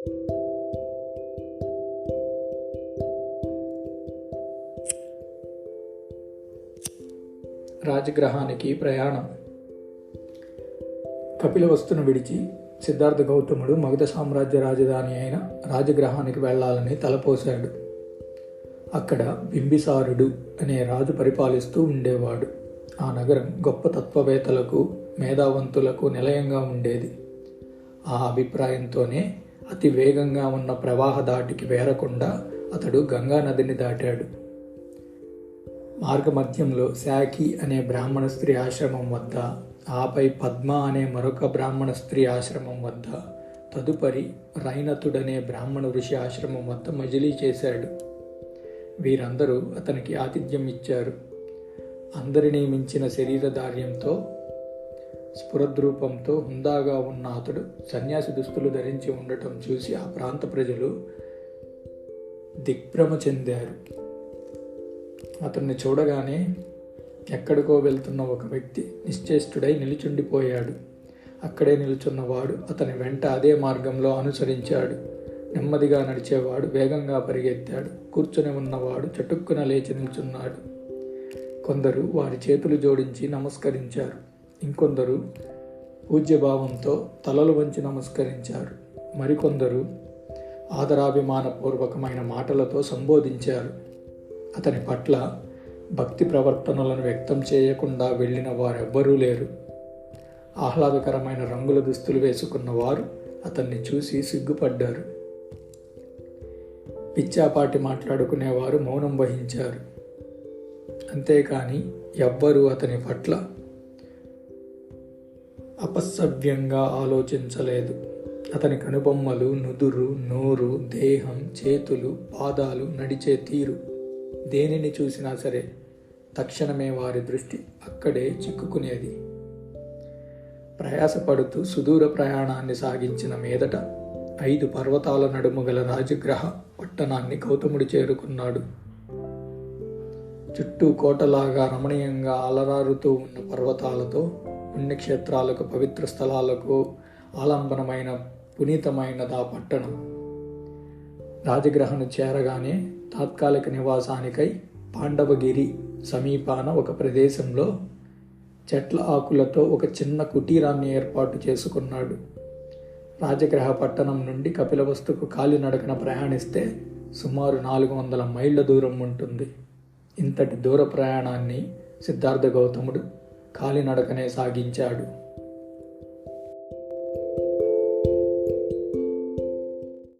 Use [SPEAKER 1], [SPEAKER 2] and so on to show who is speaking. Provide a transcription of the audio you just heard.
[SPEAKER 1] రాజగ్రహానికి ప్రయాణం. కపిలవస్తును విడిచి సిద్ధార్థ గౌతముడు మగధ సామ్రాజ్య రాజధాని అయిన రాజగ్రహానికి వెళ్ళాలని తలపోశాడు. అక్కడ బింబిసారుడు అనే రాజు పరిపాలిస్తూ ఉండేవాడు. ఆ నగరం గొప్ప తత్వవేత్తలకు మేధావంతులకు నిలయంగా ఉండేది. ఆ అభిప్రాయంతోనే అతి వేగంగా ఉన్న ప్రవాహ దాటికి వేరకుండా అతడు గంగా నదిని దాటాడు. మార్గమధ్యంలో శాఖి అనే బ్రాహ్మణ స్త్రీ ఆశ్రమం వద్ద ఆపై పద్మ అనే మరొక బ్రాహ్మణ స్త్రీ ఆశ్రమం వద్ద తదుపరి రైనతుడనే బ్రాహ్మణ ఋషి ఆశ్రమం వద్ద మజిలీ చేశాడు. వీరందరూ అతనికి ఆతిథ్యం ఇచ్చారు. అందరినీ మించిన శరీరధార్యంతో స్ఫురద్రూపంతో హుందాగా ఉన్న అతడు సన్యాసి దుస్తులు ధరించి ఉండటం చూసి ఆ ప్రాంత ప్రజలు దిగ్భ్రమ చెందారు. అతన్ని చూడగానే ఎక్కడికో వెళ్తున్న ఒక వ్యక్తి నిశ్చేష్టుడై నిలిచుండిపోయాడు. అక్కడే నిలుచున్నవాడు అతని వెంట అదే మార్గంలో అనుసరించాడు. నెమ్మదిగా నడిచేవాడు వేగంగా పరిగెత్తాడు. కూర్చుని ఉన్నవాడు చటుక్కున లేచి నిల్చున్నాడు. కొందరు వారి చేతులు జోడించి నమస్కరించారు. ఇంకొందరు పూజ్యభావంతో తలలు వంచి నమస్కరించారు. మరికొందరు ఆదరాభిమానపూర్వకమైన మాటలతో సంబోధించారు. అతని పట్ల భక్తి ప్రవర్తనలను వ్యక్తం చేయకుండా వెళ్ళిన వారెవ్వరూ లేరు. ఆహ్లాదకరమైన రంగుల దుస్తులు వేసుకున్న వారు అతన్ని చూసి సిగ్గుపడ్డారు. పిచ్చాపాటి మాట్లాడుకునేవారు మౌనం వహించారు. అంతేకాని ఎవ్వరూ అతని పట్ల అపసవ్యంగా ఆలోచించలేదు. అతని కనుబొమ్మలు నుదురు నోరు దేహం చేతులు పాదాలు నడిచే తీరు. దేనిని చూసినా సరే తక్షణమే వారి దృష్టి అక్కడే చిక్కుకునేది. ప్రయాసపడుతూ సుదూర ప్రయాణాన్ని సాగించిన మీదట ఐదు పర్వతాల నడుము గల రాజగ్రహ పట్టణాన్ని గౌతముడు చేరుకున్నాడు. చుట్టూ కోటలాగా రమణీయంగా అలరారుతూ ఉన్న పర్వతాలతో పుణ్యక్షేత్రాలకు పవిత్ర స్థలాలకు ఆలంబనమైన పునీతమైనదా పట్టణం. రాజగ్రహను చేరగానే తాత్కాలిక నివాసానికై పాండవగిరి సమీపాన ఒక ప్రదేశంలో చెట్ల ఆకులతో ఒక చిన్న కుటీరాన్ని ఏర్పాటు చేసుకున్నాడు. రాజగ్రహ పట్టణం నుండి కపిలవస్తుకు కాలినడకన ప్రయాణిస్తే సుమారు నాలుగు వందల మైళ్ళ దూరం ఉంటుంది. ఇంతటి దూర ప్రయాణాన్ని సిద్ధార్థ గౌతముడు కాలినడకనే సాగించాడు.